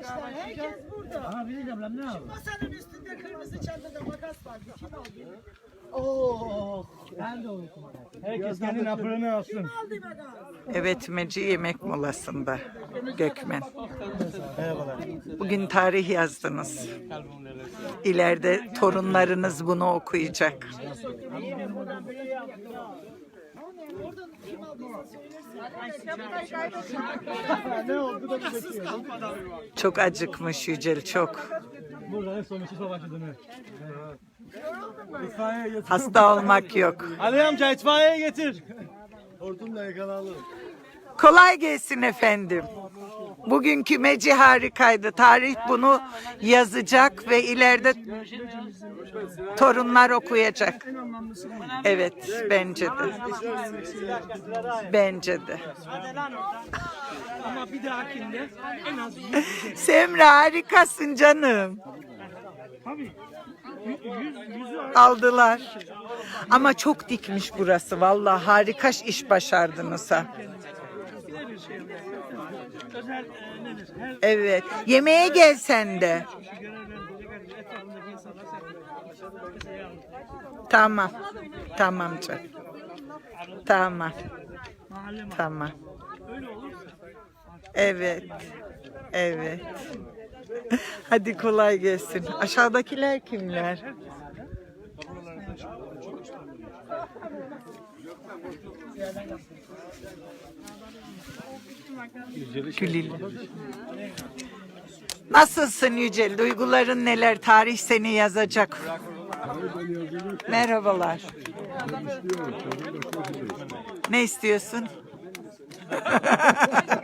Arkadaşlar herkes burada. Aha bir diyeceğim lan ne yapalım? Masanın üstünde kırmızı çantada makas var. Kim aldı? Oh. Ben de unuttum. Herkes kendi napırını alsın. Aldı makas. Evet Meci yemek molasında Gökmen. Bugün tarih yazdınız. İleride torunlarınız bunu okuyacak. Oradan kim aldıysa söylersin. ne oldu da bir bekliyor. Çok acıkmış Yücel çok. Burada en son. Hasta olmak yok. Ali amca itfaiye getir. Hortumla yakalanalım. Kolay gelsin efendim. Bugünkü meci harikaydı. Tarih bunu yazacak ve ileride torunlar okuyacak. Evet, bence de. Bence de. Ama bir dahakinde en az Semra harikasın canım. tabii 100 yüzü Aldılar. Ama çok dikmiş burası. Vallahi harika iş başardınız ha. Özel e, nedir? Her Evet. Yemeğe gel sen de. etrafındaki insanlar Tamam. Tamam canım. Tamam. mahalle mahalle. Tamam. Öyle olursa Evet. Evet. Hadi kolay gelsin. Aşağıdakiler kimler? Gülil. Nasılsın Yücel? Duyguların neler? Tarih seni yazacak. Merhabalar. Ne istiyorsun?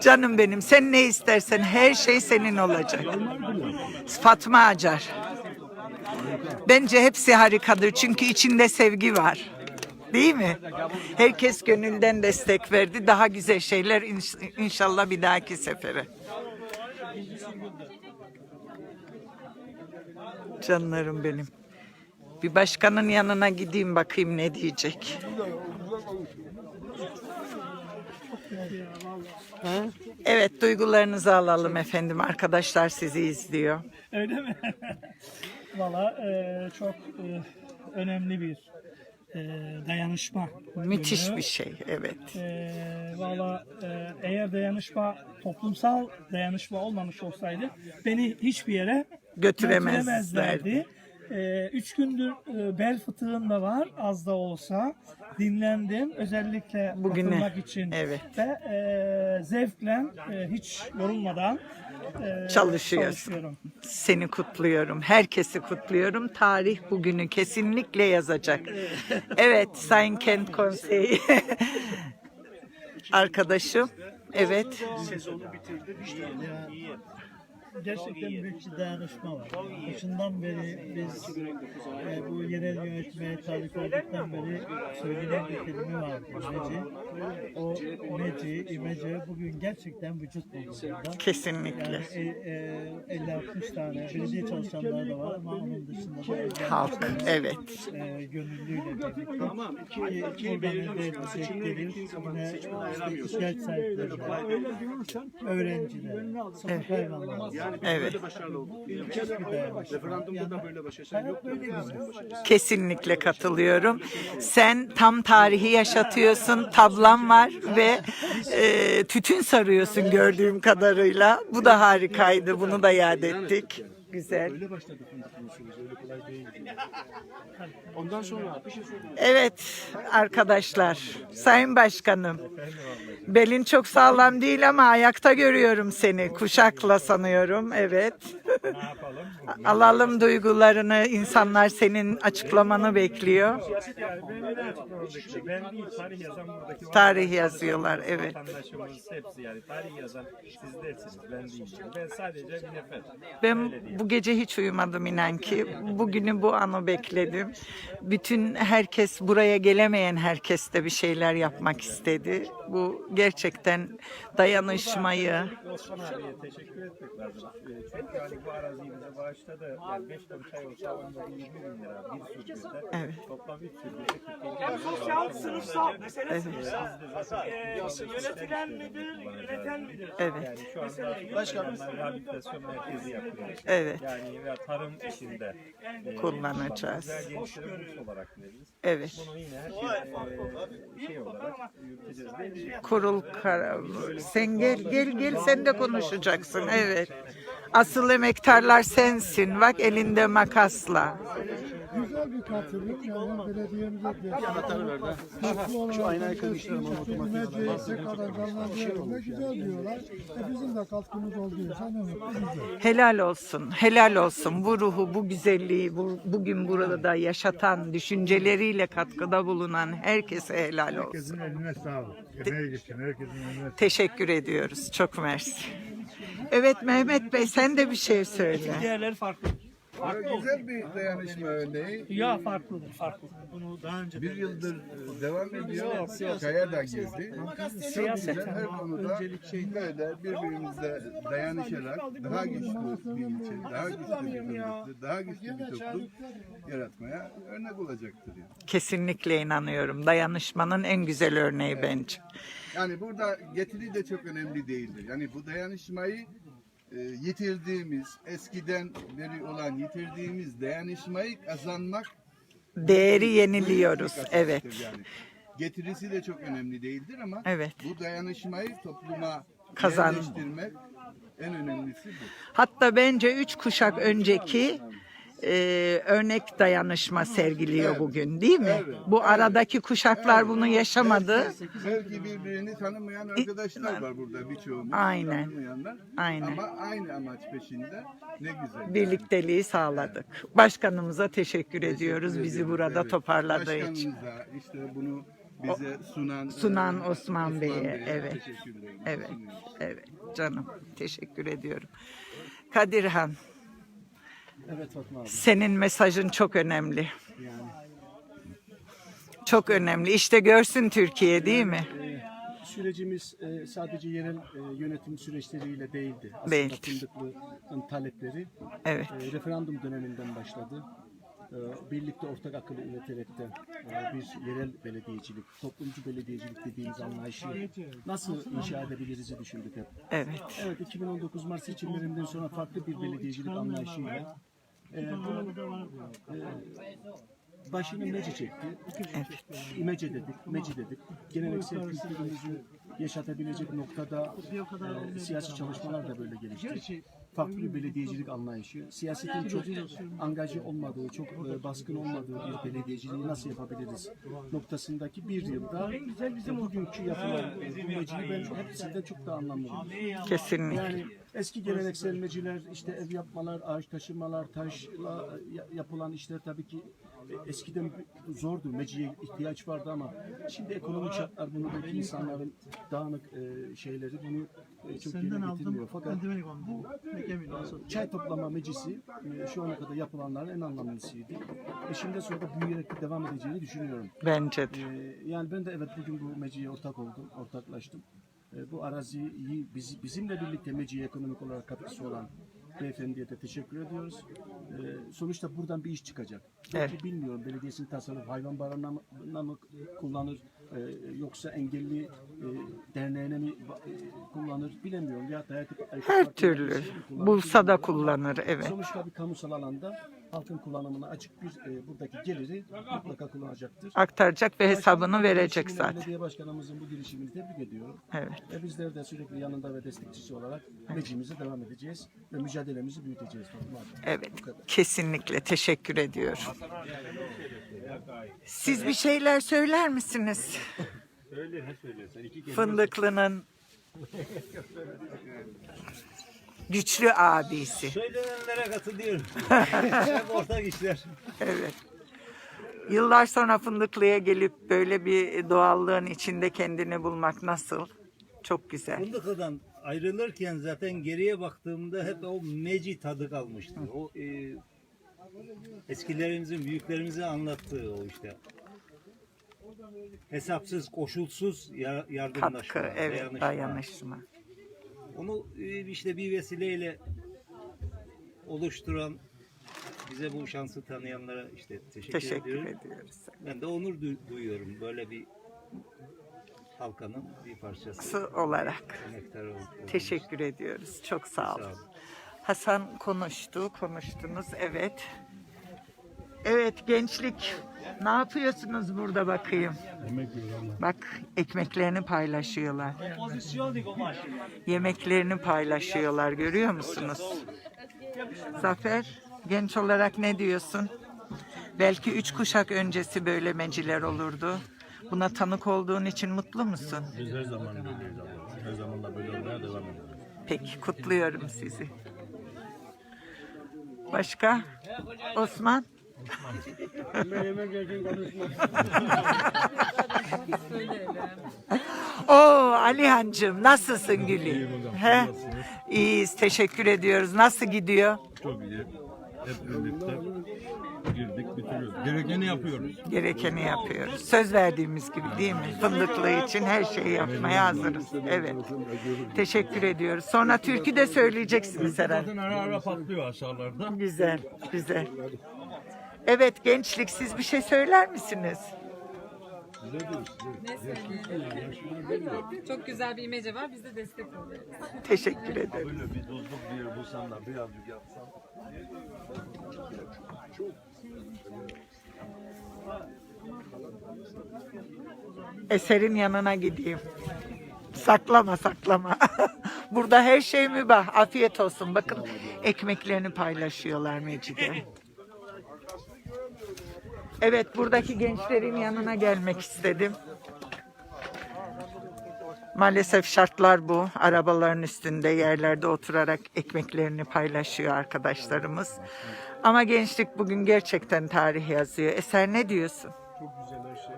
Canım benim sen ne istersen her şey senin olacak. Fatma Acar. Bence hepsi harikadır çünkü içinde sevgi var. Değil mi? Herkes gönülden destek verdi. Daha güzel şeyler inş- inşallah bir dahaki sefere. Canlarım benim. Bir başkanın yanına gideyim bakayım ne diyecek. Evet duygularınızı alalım efendim. Arkadaşlar sizi izliyor. Öyle mi? Valla e, çok e, önemli bir e, dayanışma. Müthiş günü. bir şey evet. E, Valla e, eğer dayanışma toplumsal dayanışma olmamış olsaydı beni hiçbir yere Götüremezlerdi. götüremezlerdi. E, üç gündür e, bel fıtığım da var az da olsa. Dinlendim özellikle Bugüne, katılmak için evet. ve e, zevkle e, hiç yorulmadan e, Çalışıyorsun. çalışıyorum. Seni kutluyorum. Herkesi kutluyorum. Tarih bugünü kesinlikle yazacak. Evet Sayın Kent Konseyi. Arkadaşım. Evet. Gerçekten büyük bir dayanışma var. Başından beri biz e, bu yerel yönetmeye tabi olduktan beri söylenen bir kelime vardı. Meci. O meci, imece bugün gerçekten vücut buldu burada. Kesinlikle. E, e, 50-60 tane belediye çalışanları da var ama onun dışında da Halk. Evet. e, gönüllüyle birlikte. Ki buradan elde edecekleri yine işte ihtiyaç sahipleri, öğrenciler, sokak hayvanları. Evet. Müthiş bir dayanışma. Yani hayat böyle güzel. Kesinlikle katılıyorum. Sen tam tarihi yaşatıyorsun. Tablan var ve e, tütün sarıyorsun gördüğüm kadarıyla. Bu da harikaydı. Bunu da yad ettik. Güzel. Ondan sonra bir şey söyleyeyim. Evet arkadaşlar, Sayın Başkanım. Belin çok sağlam değil ama ayakta görüyorum seni. Kuşakla sanıyorum. Evet. Alalım duygularını. İnsanlar senin açıklamanı bekliyor. Değil, tarih yazıyorlar. Evet. vatandaşımız hepsi yani tarih yazan sizlersiniz ben değilim. Ben sadece bir nefer. Ben Bu gece hiç uyumadım inan ki. Bugünü bu anı bekledim. Bütün herkes buraya gelemeyen herkes de bir şeyler yapmak istedi. Bu gerçekten dayanışmayı, teşekkür etmek lazım. Çünkü hani bu araziyi bize bağışladı. Yani 5 ton çay olsa onda bir 20 bin lira bir sürüde. Evet. Toplam 3 sürüde 47 bin lira. Sosyal sınıfsal mesele Evet. sınıfsal. Yönetilen midir, yöneten midir? evet, Yani şu anda başkanımız rehabilitasyon merkezi yapıyoruz. evet Yani ve tarım işinde e, kullanacağız. güzel olarak veririz. Evet. Bunu yine her şey, e, şey olarak yürüteceğiz. Kurul karar. Sen gel gel gel sen de konuşacaksın. Evet. Asıl emektarlar sensin. Bak elinde makasla. Güzel bir katılım yani belediyemize de Şu aynayı kırmışlarım ama otomatik. Tekrardan canlandırıyorlar. Güzel diyorlar. E bizim de katkımız oluyorsa ne mutlu bize. Helal olsun, helal olsun. Bu ruhu, bu güzelliği bu, bugün burada da yaşatan, düşünceleriyle katkıda bulunan herkese helal olsun. Herkesin eline sağlık. Emeği geçin. Herkesin eline Teşekkür ediyoruz. Çok mersi. Evet Mehmet Bey sen de bir şey söyle. Diğerleri farklı. Güzel bir dayanışma örneği. Ya farklıdır, farklı. Bunu daha önce Bir yıldır e, devam ediyor. Kaya da girdi. Çok güzel her konuda böyle birbirimizle dayanışarak daha güçlü bir ilçe, daha güçlü bir örnekte, daha güçlü bir toplum yaratmaya örnek olacaktır. Yani. Kesinlikle inanıyorum. Dayanışmanın en güzel örneği bence. Yani burada getiri de çok önemli değildir. Yani bu dayanışmayı yitirdiğimiz, eskiden beri olan yitirdiğimiz dayanışmayı kazanmak Değeri yeniliyoruz. Evet. Yani. Getirisi de çok önemli değildir ama Evet. bu dayanışmayı topluma Kazan- yerleştirmek en önemlisi bu. Hatta bence üç kuşak önceki e, örnek dayanışma sergiliyor bugün değil mi? Bu aradaki kuşaklar bunu yaşamadı. Belki birbirini tanımayan arkadaşlar var burada birçoğumuz. Aynen. Tanımayanlar. Aynen. Ama aynı amaç peşinde. Ne güzel. Birlikteliği sağladık. Başkanımıza teşekkür ediyoruz bizi ediyoruz, burada evet. toparladığı için. Başkanımıza, işte bunu bize sunan Sunan e, Osman Bey'e, evet. teşekkür ederim. Evet, Sunuyoruz. evet canım. Teşekkür ediyorum. Kadirhan, Evet Fatma abi. senin mesajın çok önemli. Çok önemli. İşte görsün Türkiye değil mi? Sürecimiz e, sadece yerel e, yönetim süreçleriyle değildi. Aslında. Fındıklı'nın talepleri Evet. e, referandum döneminden başladı. E, birlikte ortak akıl üreterek de e, bir yerel belediyecilik, toplumcu belediyecilik dediğimiz anlayışı nasıl inşa edebiliriz düşündük hep. Evet. Evet 2019 Mart seçimlerinden sonra farklı bir belediyecilik anlayışıyla e, bunun e, başını Meci çekti. İmece dedik, Meci dedik. Geleneksel kültürümüzü yaşatabilecek noktada e, siyasi çalışmalar da böyle gelişti. Farklı bir belediyecilik anlayışı, siyasetin çok angaje olmadığı, çok e, baskın olmadığı bir belediyeciliği nasıl yapabiliriz noktasındaki bir yılda bugünkü yapılan mecili ben hepsinden çok daha anlamlı. Kesinlikle. Yani eski geleneksel meciler, işte ev yapmalar, ağaç taşımalar, taşla ya- yapılan işler tabii ki e, eskiden zordu. Meciye ihtiyaç vardı ama şimdi ekonomik şartlar bunu belki insanların dağınık e, şeyleri bunu e, çok Senden yerine aldım. getirmiyor. Fakat olsun. çay toplama meclisi e, şu ana kadar yapılanların en anlamlısıydı. E şimdi sonra da büyüyerek devam edeceğini düşünüyorum. Bence de. Ee, yani ben de evet bugün bu meciye ortak oldum, ortaklaştım. Ee, bu araziyi biz, bizimle birlikte meciye ekonomik olarak katkısı olan beyefendiye de teşekkür ediyoruz. Ee, sonuçta buradan bir iş çıkacak. Belki Evet. bilmiyorum belediyesinin tasarruf hayvan barınağına mı- mı kullanır e, yoksa engelli e, derneğine mi e, kullanır bilemiyorum. Ya da hayat- Her türlü. Bulsa da kullanır. Evet. Sonuçta bir kamusal alanda halkın kullanımına açık bir e, buradaki geliri mutlaka kullanacaktır. Aktaracak ve hesabını verecek girişimini, zaten. Belediye başkanımızın bu girişimini tebrik ediyorum. Evet. Ve bizler de sürekli yanında ve destekçisi olarak mecimize devam edeceğiz ve mücadelemizi büyüteceğiz. Evet. Kesinlikle teşekkür ediyorum. Siz bir şeyler söyler misiniz? Fındıklı'nın güçlü abisi. Söylenenlere katılıyorum. Hep ortak işler. Evet. Yıllar sonra Fındıklı'ya gelip böyle bir doğallığın içinde kendini bulmak nasıl? Çok güzel. Fındıklı'dan ayrılırken zaten geriye baktığımda hep o meci tadı kalmıştı. O e, eskilerimizin, büyüklerimizin anlattığı o işte. Hesapsız, koşulsuz ya- yardımlaşma, Katkı, evet, dayanışma. Onu e, işte bir vesileyle oluşturan bize bu şansı tanıyanlara işte teşekkür, Teşekkür ediyorum. ediyoruz. Ben de onur du- duyuyorum böyle bir halkanın bir parçası. Sı olarak teşekkür ediyoruz. Çok sağ Sağ olun. olun. Hasan konuştu, konuştunuz. Evet. Evet gençlik. Ne yapıyorsunuz burada bakayım? Bak ekmeklerini paylaşıyorlar. Yemeklerini paylaşıyorlar görüyor musunuz? Zafer genç olarak ne diyorsun? Belki üç kuşak öncesi böyle meciler olurdu. Buna tanık olduğun için mutlu musun? Biz her zaman böyleyiz abla. Her zaman da böyle olmaya devam ediyoruz. Peki kutluyorum sizi. Başka? Osman? Oo Alihancığım nasılsın gülüm? He? İyiyiz teşekkür ediyoruz. Nasıl gidiyor? Çok iyi. Hep birlikte girdik, bitiriyoruz. Gerekeni yapıyoruz. Gerekeni yapıyoruz. Söz verdiğimiz gibi değil mi? Fındıklı için her şeyi yapmaya hazırız. Evet. Teşekkür ediyoruz. Sonra türkü de söyleyeceksiniz herhalde. Zaten ara ara patlıyor aşağılarda. Güzel, güzel. Evet gençlik siz bir şey söyler misiniz? Çok güzel bir imece var. Biz de destek oluyoruz. Teşekkür ederim. Böyle bir tuzluk bir yer bulsam da birazcık yapsam. Eserin yanına gideyim. Saklama saklama. Burada her şey mübah. Afiyet olsun. Bakın ekmeklerini paylaşıyorlar Mecide. Evet buradaki gençlerin yanına gelmek istedim. Maalesef şartlar bu. Arabaların üstünde yerlerde oturarak ekmeklerini paylaşıyor arkadaşlarımız. Ama gençlik bugün gerçekten tarih yazıyor. Eser ne diyorsun? Çok güzel her şey.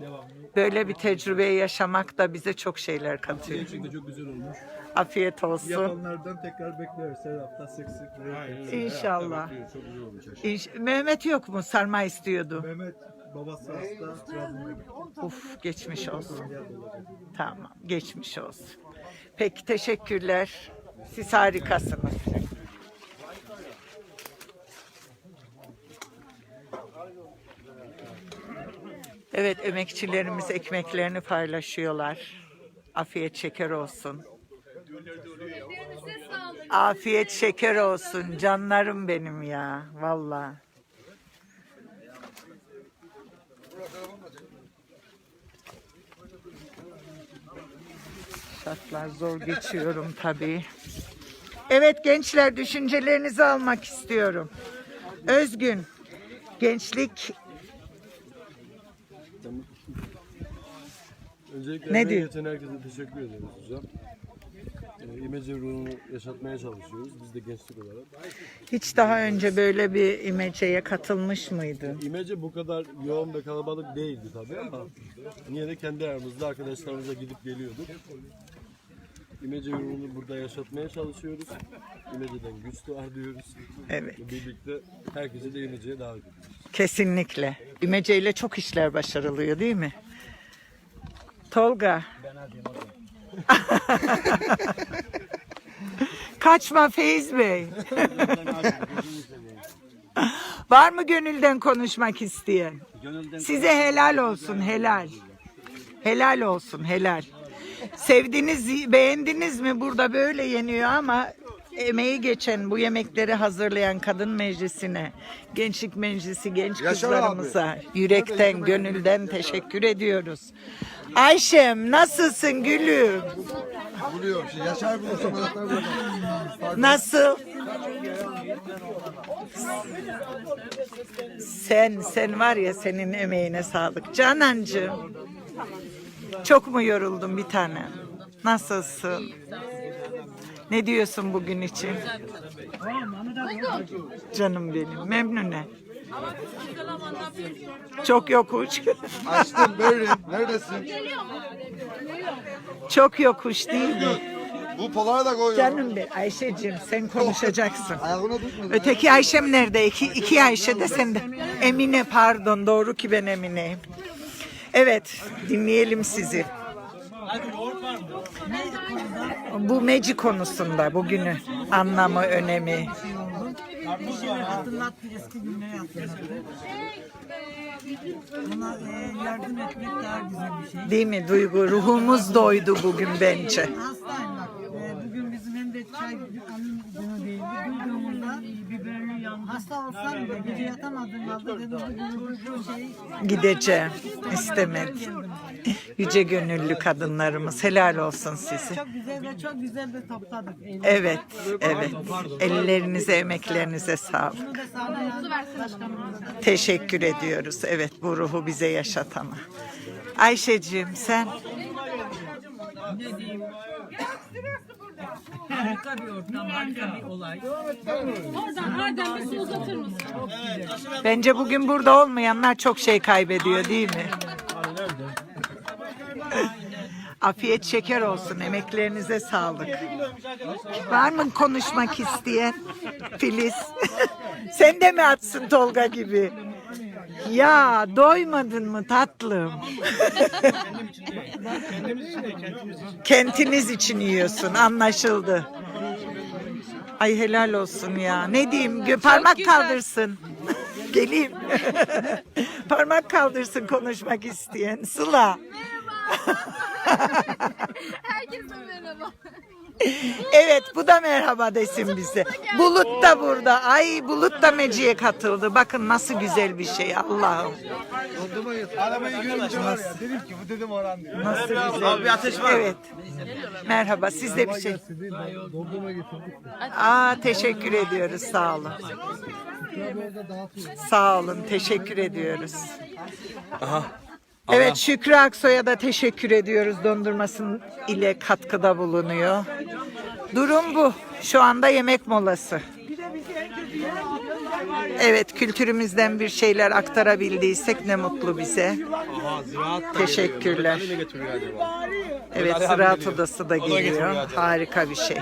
Devamlı. Böyle bir tecrübeyi yaşamak da bize çok şeyler katıyor. Gerçekten çok güzel olmuş. Afiyet olsun. Yapanlardan tekrar bekleriz her hafta sık sık. İnşallah. Çok güzel olmuş her şey. İnş- Mehmet yok mu? Sarma istiyordu. Mehmet babası hasta. Trabzon'a gitti. Uf geçmiş olsun. Tamam geçmiş olsun. Peki teşekkürler. Siz harikasınız. Evet emekçilerimiz ekmeklerini paylaşıyorlar. Afiyet şeker olsun. Afiyet şeker olsun canlarım benim ya vallahi. Şartlar zor geçiyorum tabii. Evet gençler düşüncelerinizi almak istiyorum. Özgün, gençlik Öncelikle Ne diyor? geçen herkese teşekkür ederiz hocam. Ee, İmece ruhunu yaşatmaya çalışıyoruz biz de gençlik olarak. hiç daha önce böyle bir imeceye katılmış mıydı? İmece bu kadar yoğun ve kalabalık değildi tabii ama yine de kendi aramızda arkadaşlarımıza gidip geliyorduk. İmece ruhunu burada yaşatmaya çalışıyoruz. İmece'den güç doğar diyoruz. Evet. Ve Birlikte herkese de İmece'ye davet ediyoruz. Kesinlikle. İmeceyle çok işler başarılıyor değil mi? Tolga. Kaçma Feyz Bey. Var mı gönülden konuşmak isteyen? Size helal olsun helal. Helal olsun helal. Sevdiniz, beğendiniz mi? Burada böyle yeniyor ama emeği geçen bu yemekleri hazırlayan kadın meclisine, gençlik meclisi, genç kızlarımıza yürekten, gönülden teşekkür ediyoruz. Ayşem nasılsın gülüm? Buluyor. Yaşar bulursa bana Nasıl? Sen, sen var ya senin emeğine sağlık. Canancığım. Çok mu yoruldun bir tane? Nasılsın? Ne diyorsun bugün için? Canım benim, memnune. Çok yokuş. Açtım Berrin. Neredesin? Çok yokuş değil mi? Bu polara da koy. Canım be Ayşe'cim sen konuşacaksın. Ayağına. Öteki Ayşem nerede? İki, iki Ayşe de sende. Emine pardon doğru ki ben Emine'yim. Evet dinleyelim sizi. Bu meci konusunda bugünü anlamı, önemi. Değil mi Duygu? Ruhumuz doydu bugün bence. Hastayım bak. E, bugün bizim hem de çay Hasta olsam da gece yatamadım dedim şey Gideceğim. İstemedim. Yüce gönüllü kadınlarımız helal olsun size. çok güzel ve çok güzel de topladık. Evet, evet. Ellerinize, emeklerinize sağlık. Bunu da sağlayan başkanımıza da Teşekkür ediyoruz. Evet, bu ruhu bize yaşatana. Ayşe'cim sen harika bir ortam, harika bir olay. Oradan Adem bir su uzatır mısın? bence bugün burada olmayanlar çok şey kaybediyor değil mi? Afiyet şeker olsun. Emeklerinize sağlık. Var mı konuşmak isteyen? Filiz. Sen de mi atsın Tolga gibi? Ya doymadın mı tatlım? Kentiniz için yiyorsun anlaşıldı. Ay helal olsun ya. Ne diyeyim? Gö- Parmak kaldırsın. Geleyim. Parmak kaldırsın konuşmak isteyen. Sıla. Herkese merhaba. Evet bu da merhaba desin bize. Bulut da burada. Ay Bulut da Meci'ye katıldı. Bakın nasıl güzel bir şey Allah'ım. Arabayı görünce var ya dedim ki bu dedim Orhan diyor. Nasıl güzel. bir ateş var. Evet. Merhaba siz de bir şey. Dondurma getirdik. Aa teşekkür ediyoruz sağ olun. Sağ olun teşekkür ediyoruz. Evet Şükrü Aksoy'a da teşekkür ediyoruz dondurmasın ile katkıda bulunuyor. Durum bu. Şu anda yemek molası. Evet kültürümüzden bir şeyler aktarabildiysek ne mutlu bize. Teşekkürler. Evet Ziraat Odası da geliyor. Harika bir şey.